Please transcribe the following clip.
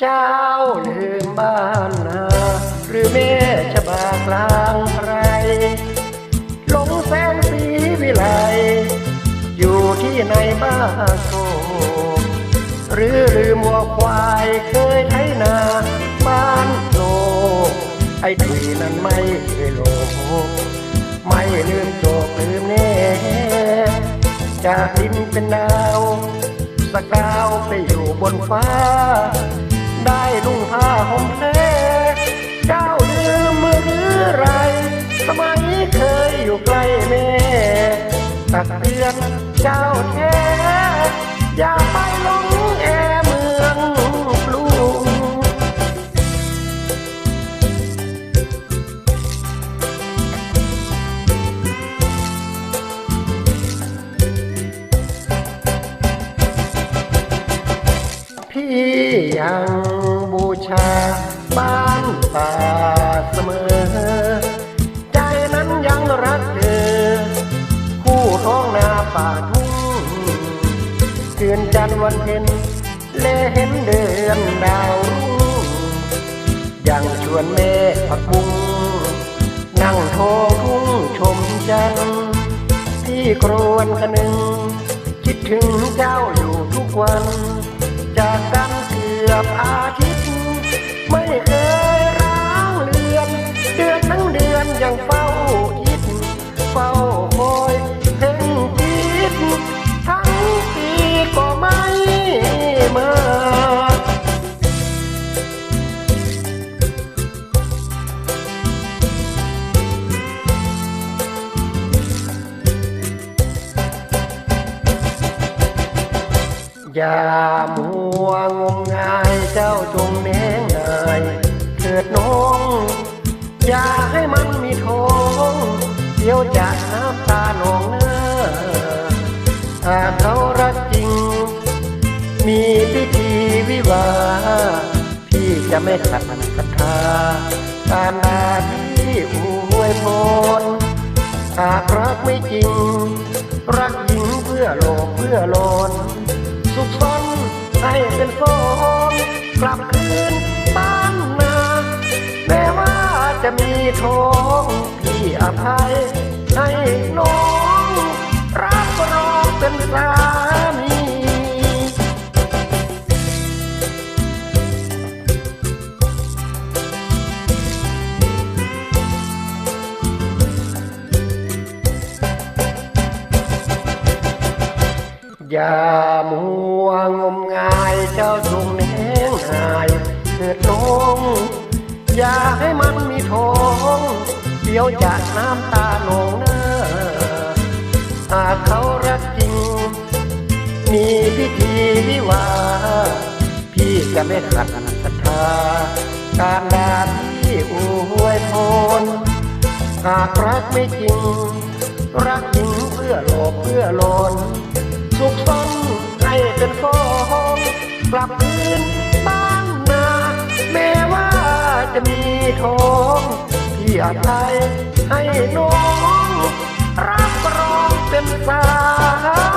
เจ้าลืมบ้านนาหรือแม่ชะบากลางไรหลงแสงสีวิไลอยู่ที่ในบ้านโกหรือลืมวัวควายเคยไถนาบ้านโนไอ้ตุยนั้นไม่เคยหลงไม่ลืมโจกลืมแน่จากดินเป็นดาวสกาวไปอยู่บนฟ้า ได้นุ่งผ้าห่มแพรเจ้าลืมมือหรือไรสมัยเคยอยู่ใกล้แม่ตักเตือนเจ้าแท้อย่าไปลงแอเมืองกรุงพี่ยัง ชา บ้านป่าเสมอ ใจนั้นยังรักเธอ คู่ท้องนาป่าทุ่งคืนจันทร์วันเพ็ญเลเห็นเดือนดาวรุ่งยังชวนแม่ผักบุ้งนั่งทองทุ่งชมจันทร์พี่ครวนคะนึง คิดถึงเจ้าอยู่ทุกวัน จากกัน อย่ามัวงมงายเจ้าจงแนงนายเถิดน้อง อย่าให้มันมีท้องเดี๋ยวจะน้ำตาหนองเน้อหากเขารักจริง มีพิธีวิวา พี่จะไม่ขัดมันศรัทธาตามนาที่อวยพรหากรักไม่จริง รักหญิงเพื่อโลกเพื่อโลน จะมีทองพี่อภัยให้น้องรับรองเป็นสามีอย่ามัวงมงายเจ้าจง อย่าให้มันมีทองเดี๋ยวจะน้ำตาหนองหน้า หากเขารักจริง มีพิธีวิวา พี่จะไม่ขัดศรัทธา การดาที่อวยพรหากรักไม่จริง รักจริงเพื่อโลอกเพื่อโลนสุขสันให้เป็นฟองกลับคืนบ้าน ใท้องพี่อาศัยให้น้องรับรองเป็นสาว